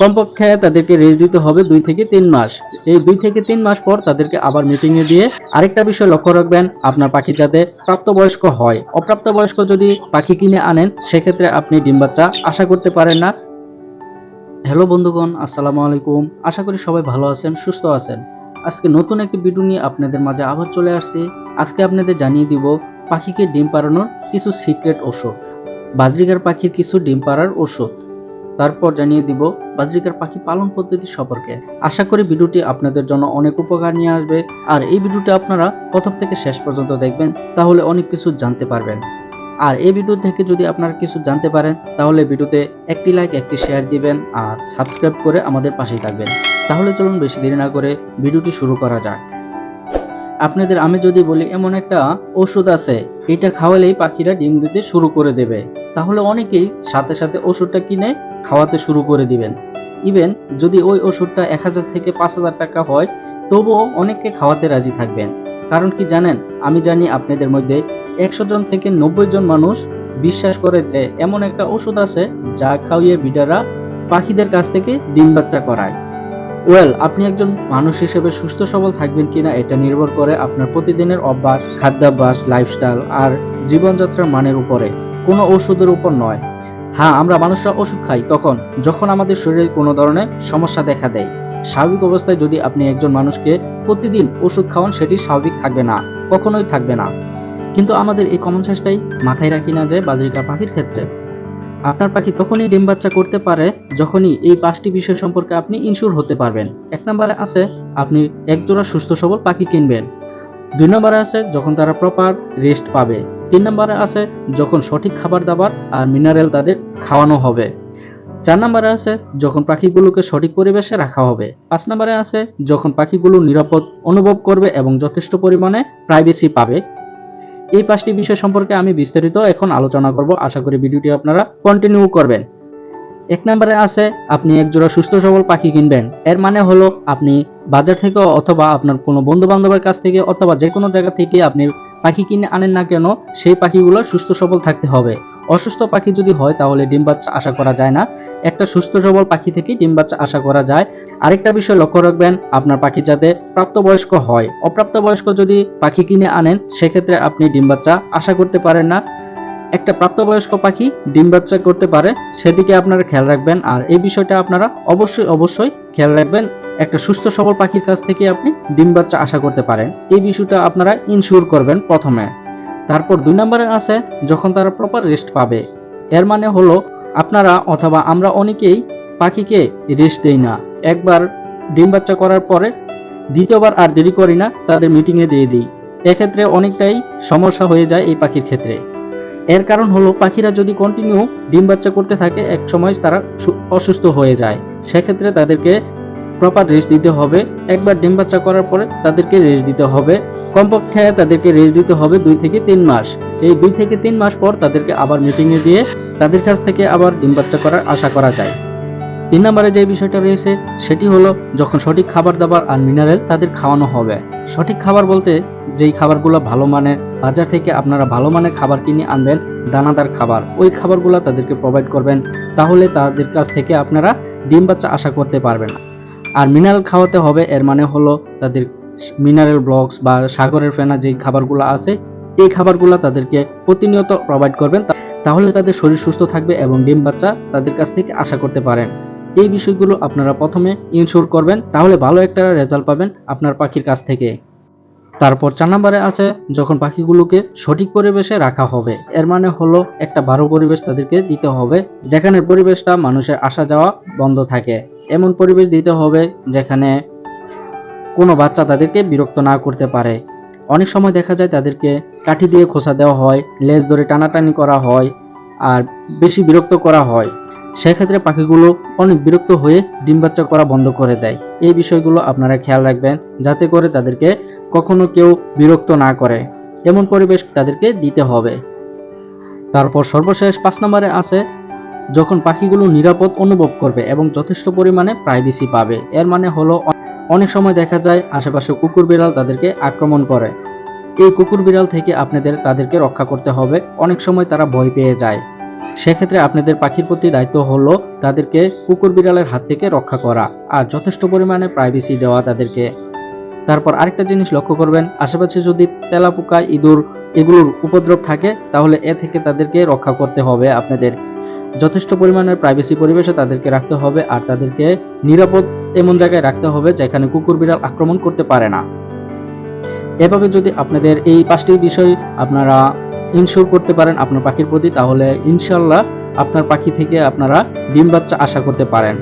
কমপক্ষে তাদেরকে রেস্ট দিতে হবে দুই থেকে তিন মাস। এই দুই থেকে তিন মাস পর তাদেরকে আবার মিটিং এ দিয়ে আরেকটা বিষয় লক্ষ্য রাখবেন, আপনার পাখি যাতে প্রাপ্তবয়স্ক হয়। অপ্রাপ্তবয়স্ক যদি পাখি কিনে আনেন, সেক্ষেত্রে আপনি ডিম বাচ্চা আশা করতে পারেন না। হ্যালো বন্ধুগণ, আসসালামু আলাইকুম। আশা করি সবাই ভালো আছেন, সুস্থ আছেন। আজকে নতুন একটি ভিডিও নিয়ে আপনাদের মাঝে আবার চলে আসছি। আজকে আপনাদের জানিয়ে দিব পাখিকে ডিম পাড়ানোর কিছু সিক্রেট ওষুধ বাজরিকার পাখির কিছু ডিম পাড়ার ওষুধ তারপর জানিয়ে দিব বাজরিকার পাখি পালন পদ্ধতি সম্পর্কে। আশা করি ভিডিওটি আপনাদের জন্য অনেক উপকার নিয়ে আসবে। আর এই ভিডিওটি আপনারা প্রথম থেকে শেষ পর্যন্ত দেখবেন, তাহলে অনেক কিছু জানতে পারবেন। আর এই ভিডিও থেকে যদি আপনারা কিছু জানতে পারেন, তাহলে ভিডিওতে একটি লাইক একটি শেয়ার দিবেন আর সাবস্ক্রাইব করে আমাদের পাশেই থাকবেন। তাহলে চলুন বেশি দেরি না করে ভিডিওটি শুরু করা যাক। আপনাদের আমি যদি বলি, এমন একটা ওষুধ আছে, এটা খাওয়ালেই পাখিরা ডিম দিতে শুরু করে দেবে। তাহলে অনেকেই সাথে সাথে ওষুধটা কিনে খাওয়াতে শুরু করে দিবেন। ইভেন যদি ওই ওষুধটা এক হাজার থেকে পাঁচ হাজার টাকা হয়, তবুও অনেককে খাওয়াতে রাজি থাকবেন। কারণ কি জানেন, আমি জানি আপনাদের মধ্যে একশো জন থেকে নব্বই জন মানুষ বিশ্বাস করে যে, এমন একটা ওষুধ আছে যা খাওয়িয়ে বিডারা পাখিদের কাছ থেকে ডিম বাচ্চা করায়। ওয়েল আপনি একজন মানুষ হিসেবে সুস্থ সবল থাকবেন কিনা এটা নির্ভর করে আপনার প্রতিদিনের অভ্যাস, খাদ্যাভ্যাস লাইফস্টাইল আর জীবনযাত্রার মানের উপরে। কোনো ওষুধের উপর নয়। হ্যাঁ আমরা মানুষরা ওষুধ খাই তখন, যখন আমাদের শরীরে কোনো ধরনের সমস্যা দেখা দেয়। স্বাভাবিক অবস্থায় যদি আপনি একজন মানুষকে প্রতিদিন ওষুধ খাওয়ান, সেটি স্বাভাবিক থাকবে না, কখনোই থাকবে না। কিন্তু আমাদের এই কমন সেন্সটাই মাথায় রাখি না যে বাজরিকা পাখির ক্ষেত্রে। আপনার পাখি তখনই ডিম বাচ্চা করতে পারে যখনই এই পাঁচটি বিষয় সম্পর্কে আপনি ইনশিওর হতে পারবেন। এক নম্বরে আছে, আপনি একজোড়া সুস্থ সবল পাখি কিনবেন। দুই নম্বরে আছে, যখন তারা প্রপার রেস্ট পাবে। তিন নম্বরে আছে, যখন সঠিক খাবার দাবার আর মিনারেল তাদের খাওয়ানো হবে। চার নম্বরে আছে, যখন পাখিগুলোকে সঠিক পরিবেশে রাখা হবে। পাঁচ নম্বরে আছে, যখন পাখিগুলো নিরাপদ অনুভব করবে এবং যথেষ্ট পরিমাণে প্রাইভেসি পাবে। এই পাঁচটি বিষয় সম্পর্কে আমি বিস্তারিত এখন আলোচনা করব। আশা করি ভিডিওটি আপনারা কন্টিনিউ করবেন। এক নম্বরে আছে, আপনি একজোড়া সুস্থ সবল পাখি কিনবেন। এর মানে হলো, আপনি বাজার থেকে অথবা আপনার কোনো বন্ধু বান্ধবের কাছ থেকে অথবা যে কোনো জায়গা থেকে আপনি পাখি কিনে আনেন না কেন, সেই পাখিগুলো সুস্থ সবল থাকতে হবে। অসুস্থ পাখি যদি হয়, তাহলে ডিম বাচ্চা আশা করা যায় না। একটা সুস্থ সবল পাখি থেকে ডিম বাচ্চা আশা করা যায়। আরেকটা বিষয় লক্ষ্য রাখবেন, আপনার পাখি যাতে প্রাপ্তবয়স্ক হয়। অপ্রাপ্তবয়স্ক যদি পাখি কিনে আনেন, সেক্ষেত্রে আপনি ডিম বাচ্চা আশা করতে পারেন না। একটা প্রাপ্তবয়স্ক পাখি ডিম বাচ্চা করতে পারে, সেদিকে আপনারা খেয়াল রাখবেন। আর এই বিষয়টা আপনারা অবশ্যই অবশ্যই খেয়াল রাখবেন, একটা সুস্থ সবল পাখির কাছ থেকে আপনি ডিম বাচ্চা আশা করতে পারেন। এই বিষয়টা আপনারা ইনশিওর করবেন প্রথমে। তারপর দুই নম্বরে আছে, যখন তারা প্রপার রেস্ট পাবে। এর মানে হলো, আপনারা অথবা আমরা অনেকেই পাখিকে রেস্ট দেই না। একবার ডিম বাচ্চা করার পরে দ্বিতীয়বার আর দেরি করি না, তাদের মিটিংয়ে দিয়ে দিই। এক্ষেত্রে অনেকটাই সমস্যা হয়ে যায় এই পাখির ক্ষেত্রে। এর কারণ হলো, পাখিরা যদি কন্টিনিউ ডিম বাচ্চা করতে থাকে, এক সময় তারা অসুস্থ হয়ে যায়। সেক্ষেত্রে তাদেরকে প্রপার রেস্ট দিতে হবে। একবার ডিম বাচ্চা করার পরে তাদেরকে রেস্ট দিতে হবে। কমপক্ষে তাদেরকে রেস্ট দিতে হবে দুই থেকে তিন মাস। এই দুই থেকে তিন মাস পর তাদেরকে আবার মিটিংয়ে দিয়ে তাদের কাছ থেকে আবার ডিম বাচ্চা করার আশা করা যায়। তিন নম্বরে যে বিষয়টা রয়েছে, সেটি হলো যখন সঠিক খাবার দাবার আর মিনারেল তাদের খাওয়ানো হবে। সঠিক খাবার বলতে যেই খাবারগুলো ভালো মানের, বাজার থেকে আপনারা ভালো মানের খাবার কিনে আনবেন, দানাদার খাবার, ওই খাবারগুলো তাদেরকে প্রোভাইড করবেন। তাহলে তাদের কাছ থেকে আপনারা ডিম বাচ্চা আশা করতে পারবেন। আর মিনারেল খাওয়াতে হবে, এর মানে হলো তাদের মিনারেল ব্লকস বা সাগরের ফেনা যেই খাবারগুলো আছে, এই খাবারগুলো তাদেরকে প্রতিনিয়ত প্রোভাইড করবেন। তাহলে তাদের শরীর সুস্থ থাকবে এবং ডিম বাচ্চা তাদের কাছ থেকে আশা করতে পারেন। এই বিষয়গুলো আপনারা প্রথমে ইনশিওর করবেন, তাহলে ভালো একটা রেজাল্ট পাবেন আপনার পাখির কাছ থেকে। তারপর চার নম্বরে আছে, যখন পাখিগুলোকে সঠিক পরিবেশে রাখা হবে, এর মানে হলো একটা ভালো পরিবেশ তাদেরকে দিতে হবে, যেখানে পরিবেশটা মানুষের আসা যাওয়া বন্ধ থাকে। এমন পরিবেশ দিতে হবে যেখানে কোনো বাচ্চা তাদেরকে বিরক্ত না করতে পারে। অনেক সময় দেখা যায় তাদেরকে কাঠি দিয়ে খোসা দেওয়া হয়, লেজ ধরে টানাটানি করা হয় আর বেশি বিরক্ত করা হয়। সেক্ষেত্রে পাখিগুলো অনেক বিরক্ত হয়ে ডিম বাচ্চা করা বন্ধ করে দেয়। এই বিষয়গুলো আপনারা খেয়াল রাখবেন, যাতে করে তাদেরকে কখনো কেউ বিরক্ত না করে। এমন পরিবেশ তাদেরকে দিতে হবে। তারপর সর্বশেষ পাঁচ নম্বরে আছে, যখন পাখিগুলো নিরাপদ অনুভব করবে এবং যথেষ্ট পরিমাণে প্রাইভেসি পাবে, এর মানে হলো অনেক সময় দেখা যায় আশেপাশে কুকুর বিড়াল তাদেরকে আক্রমণ করে। এই কুকুর বিড়াল থেকে আপনাদের তাদেরকে রক্ষা করতে হবে। অনেক সময় তারা ভয় পেয়ে যায়। সেক্ষেত্রে আপনাদের পাখির প্রতি দায়িত্ব হলো তাদেরকে কুকুর বিড়ালের হাত থেকে রক্ষা করা আর যথেষ্ট পরিমাণে প্রাইভেসি দেওয়া তাদেরকে। তারপর আরেকটা জিনিস লক্ষ্য করবেন, আশেপাশে যদি তেলাপোকা, ইঁদুর এগুলোর উপদ্রব থাকে, তাহলে এ থেকে তাদেরকে রক্ষা করতে হবে আপনাদের। যথেষ্ট পরিমাণের প্রাইভেসি পরিবেশে তাদেরকে রাখতে হবে আর তাদেরকে নিরাপদ এমন জায়গায় রাখতে হবে যেখানে কুকুর বিড়াল আক্রমণ করতে পারে না। এভাবে যদি আপনাদের এই পাঁচটি বিষয় আপনারা ইনশিওর করতে পারেন আপনার পাখির প্রতি, তাহলে ইনশাল্লাহ আপনার পাখি থেকে আপনারা ডিম বাচ্চা আশা করতে পারেন।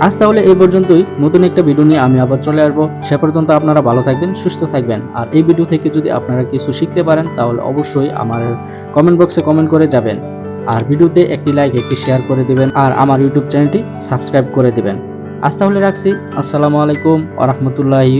আজ তাহলে এই পর্যন্তই। নতুন একটা ভিডিও নিয়ে আমি আবার চলে আসব। সে পর্যন্ত আপনারা ভালো থাকবেন, সুস্থ থাকবেন। আর এই ভিডিও থেকে যদি আপনারা কিছু শিখতে পারেন, তাহলে অবশ্যই আমার কমেন্ট বক্সে কমেন্ট করে যাবেন। আর ভিডিওতে একটি লাইক একটি শেয়ার করে দিবেন। আর আমার ইউটিউব চ্যানেলটি সাবস্ক্রাইব করে দিবেন। আজ তাহলে রাখছি। আসসালামু আলাইকুম আ রহমতুল্লাহি